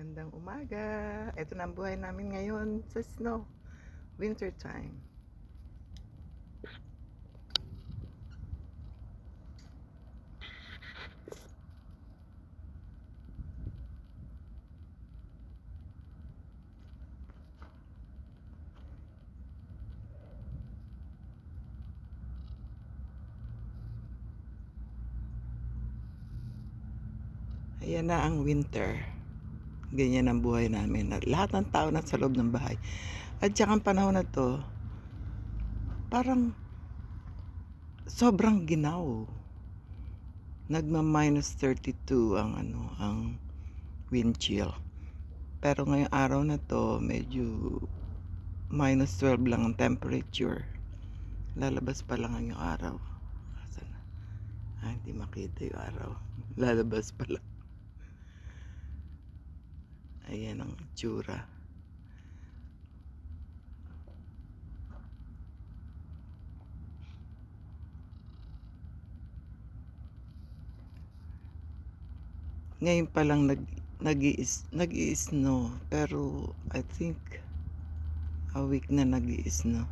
Magandang umaga. Ito na ang buhay namin ngayon sa snow. Winter time. Ayan na ang winter. Ganyan ang buhay namin. Lahat ng tao nasa loob ng bahay. At saka ang panahon na to, parang sobrang ginaw. Nagma minus 32 ang ano, ang wind chill. Pero ngayong araw na to, medyo minus 12 lang ang temperature. Lalabas pa lang ang yung araw. Asan na? Ah, hindi makita yung araw. Lalabas pa lang. Ayan ang itsura. Ngayon pa lang nag nag-i-snow pero I think a week na nag-i-snow.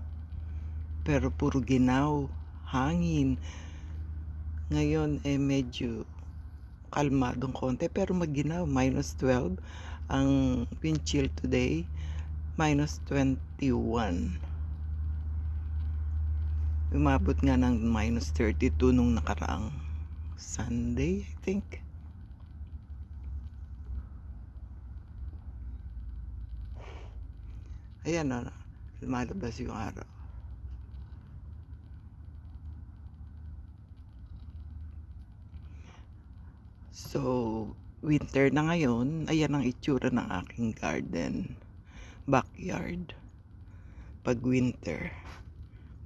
Pero puro ginaw, hangin. Ngayon eh medyo kalmadong konti pero maginaw minus 12 ang wind chill today minus 21 umabot nga ng minus 32 nung nakaraang Sunday I think. Ayan na lumalabas yung araw. So, winter na ngayon, ayan ang itsura ng aking garden. Backyard. Pag winter,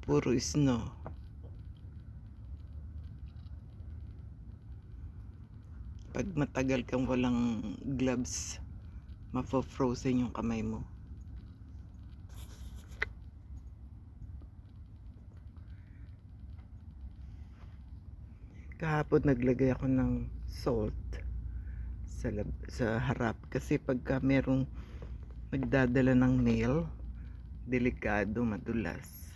puro snow. Pag matagal kang walang gloves, mafo-frozen yung kamay mo. Kahapon naglagay ako ng salt sa, sa harap. Kasi pagka merong nagdadala ng mail delikado madulas.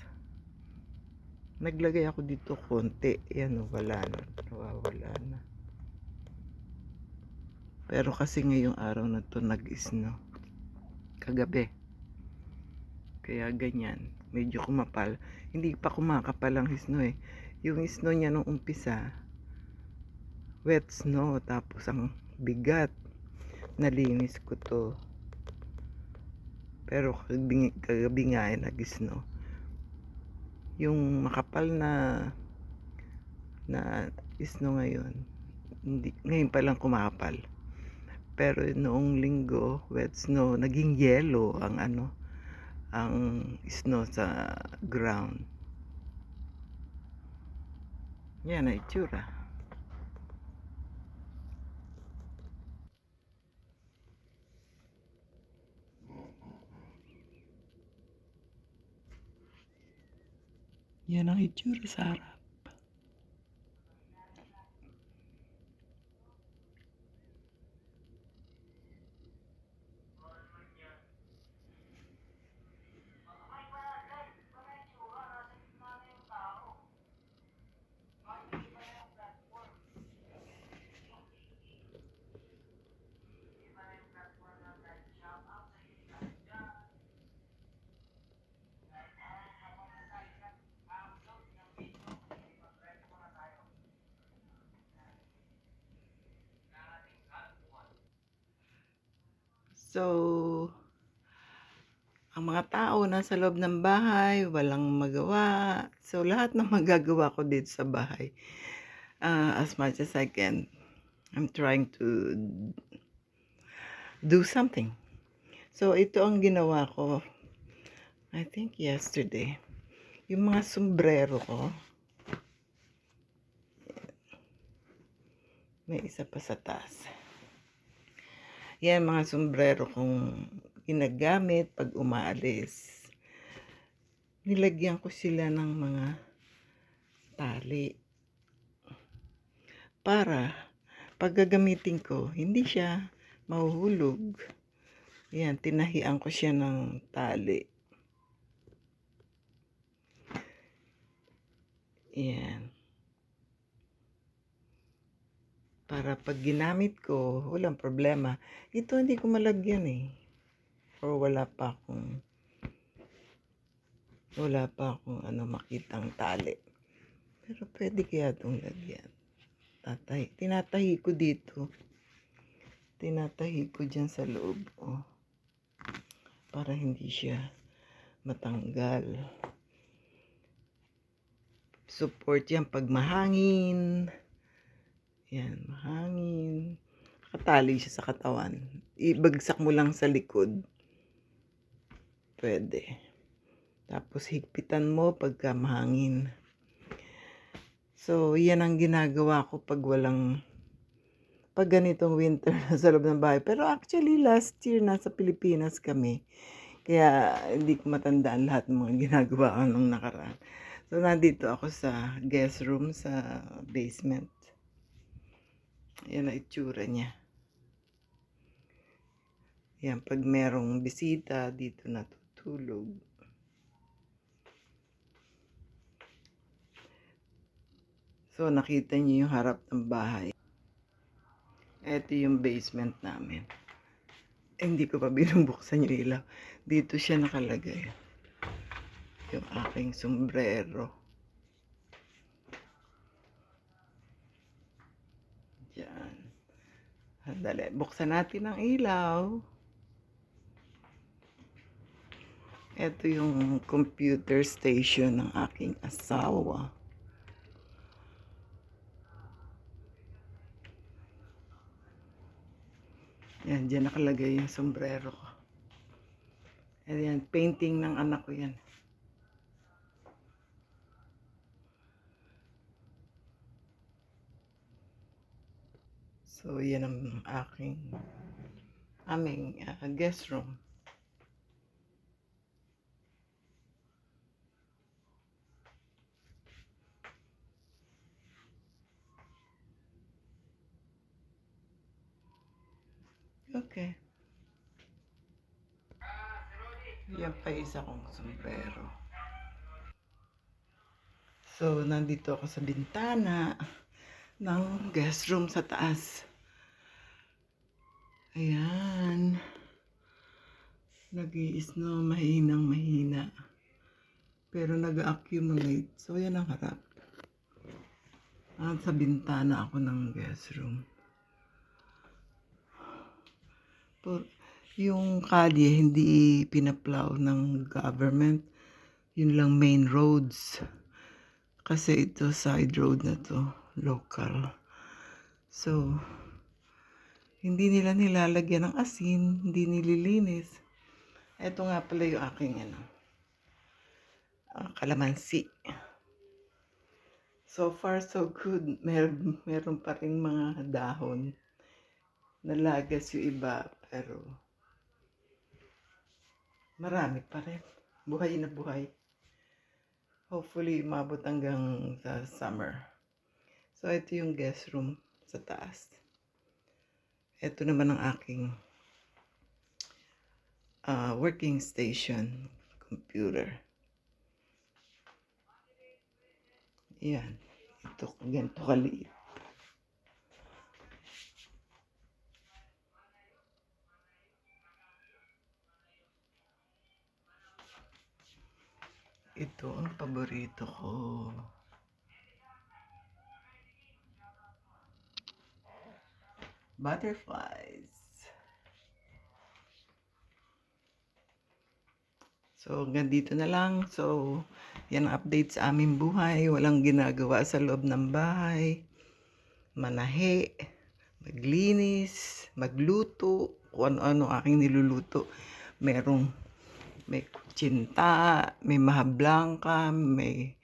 Naglagay ako dito konti. Yan oh, wala na. Nawawala na. Pero kasi ngayong araw na to nag snow kagabi. Kaya ganyan. Medyo kumapal. Hindi pa kumakapal ang snow eh. Yung snow niya nung umpisa wet snow. Tapos ang bigat. Nalinis ko to. Pero kagabi, kagabi nga ay nag snow yung makapal na na snow ngayon hindi, ngayon pa lang kumakapal pero noong linggo wet snow naging yellow ang ano ang snow sa ground. Yan ang itsura Yan ang So, ang mga tao nasa loob ng bahay, walang magawa. So, lahat ng magagawa ko dito sa bahay, uh, as much as I can, I'm trying to do something. So, ito ang ginawa ko, I think yesterday. Yung mga sombrero ko, may isa pa sa taas. Yan mga sombrero kong ginagamit pag umaalis. Nilagyan ko sila ng mga tali. Para pag gagamitin ko, hindi siya mahuhulog. Yan, tinahian ko siya ng tali. Yan. Para pag ginamit ko, walang problema. Ito hindi ko malagyan eh. Or wala pa akong wala pa akong ano makitang tali. Pero pwede kaya itong lagyan. Tatay, tinatahi ko dito. Tinatahi ko dyan sa loob. Oh. Para hindi siya matanggal. Support yan pag mahangin. Yan, mahangin. Katali siya sa katawan. Ibagsak mo lang sa likod. Pwede. Tapos higpitan mo pagka mahangin. So, yan ang ginagawa ko pag walang pag ganitong winter sa loob ng bahay. Pero actually, last year nasa Pilipinas kami. Kaya hindi ko matandaan lahat ng mga ginagawa ko nung nakaraan. So, nandito ako sa guest room sa basement. Yan ang itsura niya. Yan, pag merong bisita, dito natutulog. So, nakita niyo yung harap ng bahay. Ito yung basement namin. Eh, hindi ko pa binubuksan yung ilaw. Dito siya nakalagay. Yung aking sombrero. Dali, buksan natin ang ilaw. Ito yung computer station ng aking asawa. Yan, dyan nakalagay yung sombrero ko. Ayan, painting ng anak ko yan. So, yan ang aking aming uh, guest room. Okay. Yan pa isa kong sombrero. So, nandito ako sa bintana ng guest room sa taas. Ayan. Nag-i-snow, mahinang mahina. Pero nag-accumulate. So, yan ang harap. At sa bintana ako ng guest room. Por, yung kalye hindi pinaplow ng government. Yun lang main roads. Kasi ito side road na to, local. So, hindi nila nilalagyan ng asin, hindi nililinis. Ito nga pala yung aking ano, ah, kalamansi. So far, so good. Mer meron pa rin mga dahon. Nalagas yung iba, pero marami pa rin. Buhay na buhay. Hopefully, umabot hanggang sa summer. So, ito yung guest room sa taas. Ito naman ang aking uh, working station computer. Yan. Ito, ganito kaliit. Ito ang paborito ko. Butterflies. So, hanggang dito na lang. So, yan ang update sa aming buhay. Walang ginagawa sa loob ng bahay. Manahe, maglinis, magluto, kung ano-ano aking niluluto. Merong may kutsinta, may maha blanca, may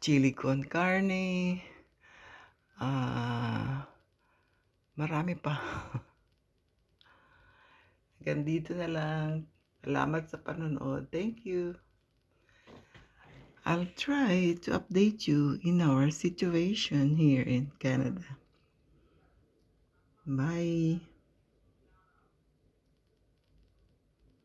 chili con carne, ah, marami pa. Hanggang dito na lang. Salamat sa panonood. Thank you. I'll try to update you in our situation here in Canada. Bye.